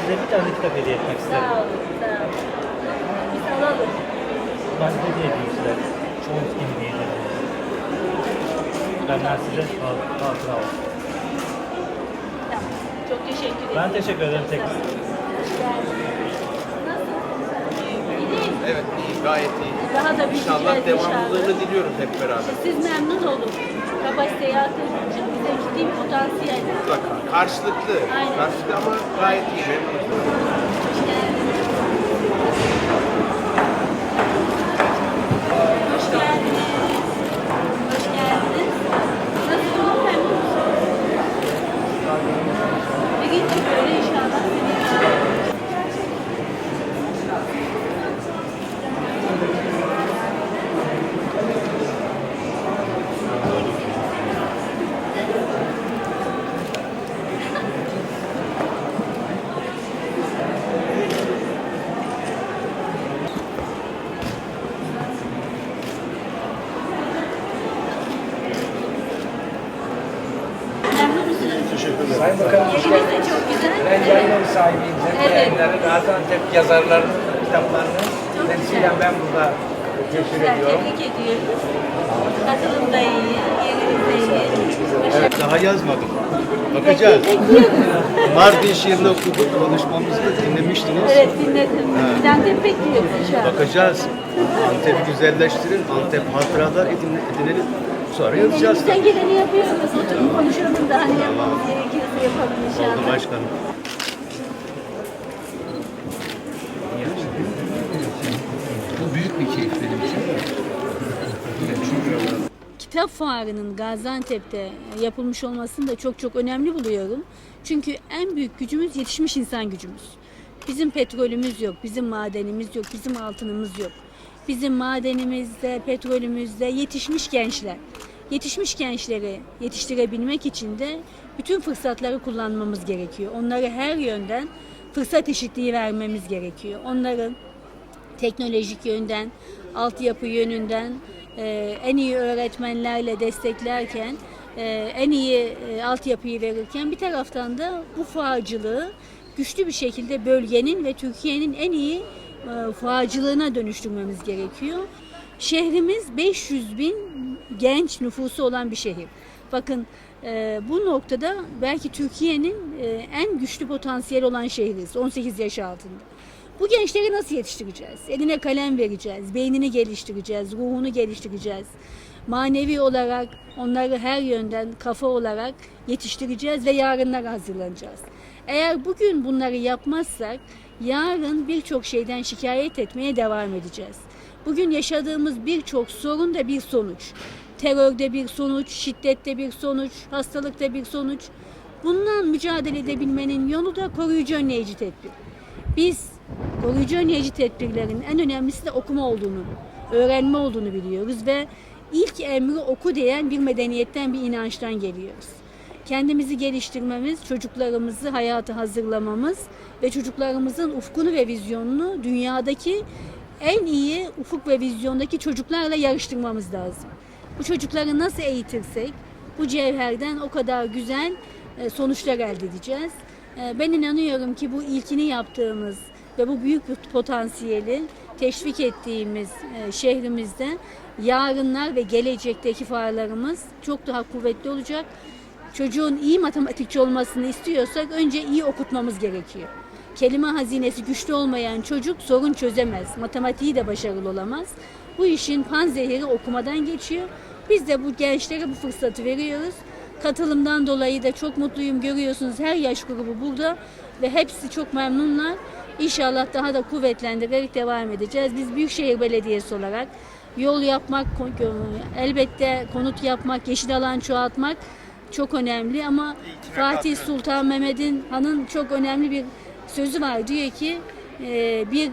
Size bir tane kitap hediye etmek isterim. Sağ olun, sağ olun. Biz alalım. Ben hediye edeyim size. Çoğunuz gibi diyelim. Benden size ha- hatıra olsun. Tamam. Çok teşekkür ederim. Ben teşekkür ederim tekrar. Mi? Evet iyi, gayet iyi. Daha da İnşallah büyüyeceğiz devamlılığını inşallah. diliyoruz hep beraber. Siz memnun olun. Kapasiteyi artırınca bize ciddi bir potansiyel. Mutlaka. Karşılıklı. Aynen. Karşılıklı ama gayet iyi. Memnunuz. Hoş geldiniz. Hoş geldiniz. Hoş geldiniz. Nasılsınız? Memnun musunuz? Bir gün böyle inşallah seni Memnun musunuz? Sayın Bakanım hoş geldiniz. çok güzel. Ben Evet. yayın evi sahibiyim. Hem Evet. yayınları, Gaziantep yazarlarının kitaplarını temsilen ben burada Güzel, ediyorum. tebrik ediyoruz. Katılım da iyi, yeriniz de iyi. Başarılı. Daha yazmadım. Bakacağız. Mardin şiirini okuduk, konuşmamızı da dinlemiştiniz. Evet dinledim. Sizden de bekliyoruz inşallah. Bakacağız. Antep'i güzelleştirin, Antep hatıralar edin, edinelim. Sonra yazacağız. Elimizden geleni yapıyoruz. Oturup konuşalım da hani yapmamız gerekiyorsa yapalım Oldu inşallah. başkanım. Bu büyük bir keyif benim için. Kitap fuarının Gaziantep'te yapılmış olmasını da çok çok önemli buluyorum. Çünkü en büyük gücümüz yetişmiş insan gücümüz. Bizim petrolümüz yok, bizim madenimiz yok, bizim altınımız yok. Bizim madenimizde, petrolümüzde yetişmiş gençler. Yetişmiş gençleri yetiştirebilmek için de bütün fırsatları kullanmamız gerekiyor. Onları her yönden fırsat eşitliği vermemiz gerekiyor. Onların teknolojik yönden, altyapı yönünden e, en iyi öğretmenlerle desteklerken, e, en iyi e, altyapıyı verirken bir taraftan da bu fuarcılığı güçlü bir şekilde bölgenin ve Türkiye'nin en iyi fuarcılığına dönüştürmemiz gerekiyor. Şehrimiz 500 bin genç nüfusu olan bir şehir. Bakın e, bu noktada belki Türkiye'nin e, en güçlü potansiyel olan şehriz 18 yaş altında. Bu gençleri nasıl yetiştireceğiz? Eline kalem vereceğiz, beynini geliştireceğiz, ruhunu geliştireceğiz. Manevi olarak onları her yönden kafa olarak yetiştireceğiz ve yarınlara hazırlanacağız. Eğer bugün bunları yapmazsak yarın birçok şeyden şikayet etmeye devam edeceğiz. Bugün yaşadığımız birçok sorun da bir sonuç. Terörde bir sonuç, şiddette bir sonuç, hastalıkta bir sonuç. Bundan mücadele edebilmenin yolu da koruyucu önleyici tedbir. Biz koruyucu önleyici tedbirlerin en önemlisi de okuma olduğunu, öğrenme olduğunu biliyoruz ve ilk emri oku diyen bir medeniyetten, bir inançtan geliyoruz. Kendimizi geliştirmemiz, çocuklarımızı hayata hazırlamamız ve çocuklarımızın ufkunu ve vizyonunu dünyadaki en iyi ufuk ve vizyondaki çocuklarla yarıştırmamız lazım. Bu çocukları nasıl eğitirsek bu cevherden o kadar güzel e, sonuçlar elde edeceğiz. E, Ben inanıyorum ki bu ilkini yaptığımız ve bu büyük bir potansiyeli teşvik ettiğimiz e, şehrimizde yarınlar ve gelecekteki fuarlarımız çok daha kuvvetli olacak. Çocuğun iyi matematikçi olmasını istiyorsak önce iyi okutmamız gerekiyor. Kelime hazinesi güçlü olmayan çocuk sorun çözemez. Matematiği de başarılı olamaz. Bu işin panzehiri okumadan geçiyor. Biz de bu gençlere bu fırsatı veriyoruz. Katılımdan dolayı da çok mutluyum. Görüyorsunuz her yaş grubu burada ve hepsi çok memnunlar. İnşallah daha da kuvvetlendirerek devam edeceğiz. Biz Büyükşehir Belediyesi olarak yol yapmak, elbette konut yapmak, yeşil alan çoğaltmak çok önemli ama Fatih Sultan Mehmet'in Han'ın çok önemli bir sözü var. Diyor ki e, bir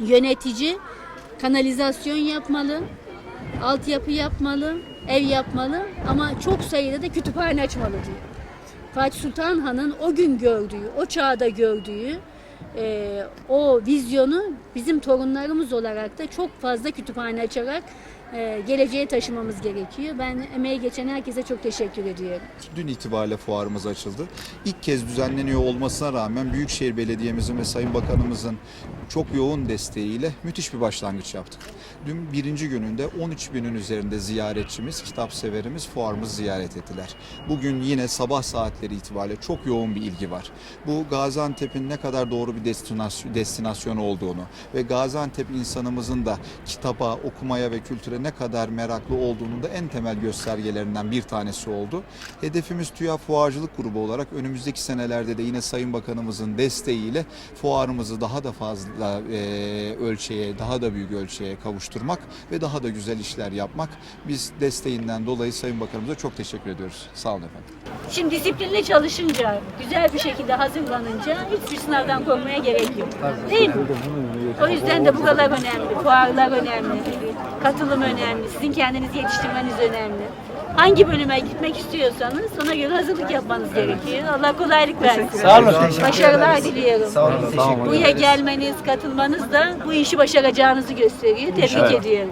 yönetici kanalizasyon yapmalı, altyapı yapmalı, ev yapmalı ama çok sayıda da kütüphane açmalı diyor. Fatih Sultan Han'ın o gün gördüğü, o çağda gördüğü e, o vizyonu bizim torunlarımız olarak da çok fazla kütüphane açarak e, geleceğe taşımamız gerekiyor. Ben emeği geçen herkese çok teşekkür ediyorum. Dün itibariyle fuarımız açıldı. İlk kez düzenleniyor olmasına rağmen Büyükşehir Belediye'mizin ve Sayın Bakanımızın çok yoğun desteğiyle müthiş bir başlangıç yaptık. Dün birinci gününde 13 binin üzerinde ziyaretçimiz, kitap severimiz fuarımızı ziyaret ettiler. Bugün yine sabah saatleri itibariyle çok yoğun bir ilgi var. Bu Gaziantep'in ne kadar doğru bir destinasyon, destinasyon olduğunu ve Gaziantep insanımızın da kitaba, okumaya ve kültüre ne kadar meraklı olduğunu da en temel göstergelerinden bir tanesi oldu. Hedefimiz TÜYAP Fuarcılık Grubu olarak önümüzdeki senelerde de yine Sayın Bakanımızın desteğiyle fuarımızı daha da fazla e, ölçeğe, daha da büyük ölçeğe kavuşturmak ve daha da güzel işler yapmak. Biz desteğinden dolayı Sayın Bakanımıza çok teşekkür ediyoruz. Sağ olun efendim. Şimdi disiplinli çalışınca, güzel bir şekilde hazırlanınca hiçbir sınavdan korkmaya gerek yok. Değil mi? O yüzden de buralar önemli, fuarlar önemli, katılım önemli, sizin kendinizi yetiştirmeniz önemli. Hangi bölüme gitmek istiyorsanız ona göre hazırlık yapmanız gerekiyor. Allah kolaylık versin. Sağ olun, Başarılar diliyorum. Sağ olun. Teşekkür Buraya gelmeniz, katılmanız da bu işi başaracağınızı gösteriyor. Tebrik ediyorum.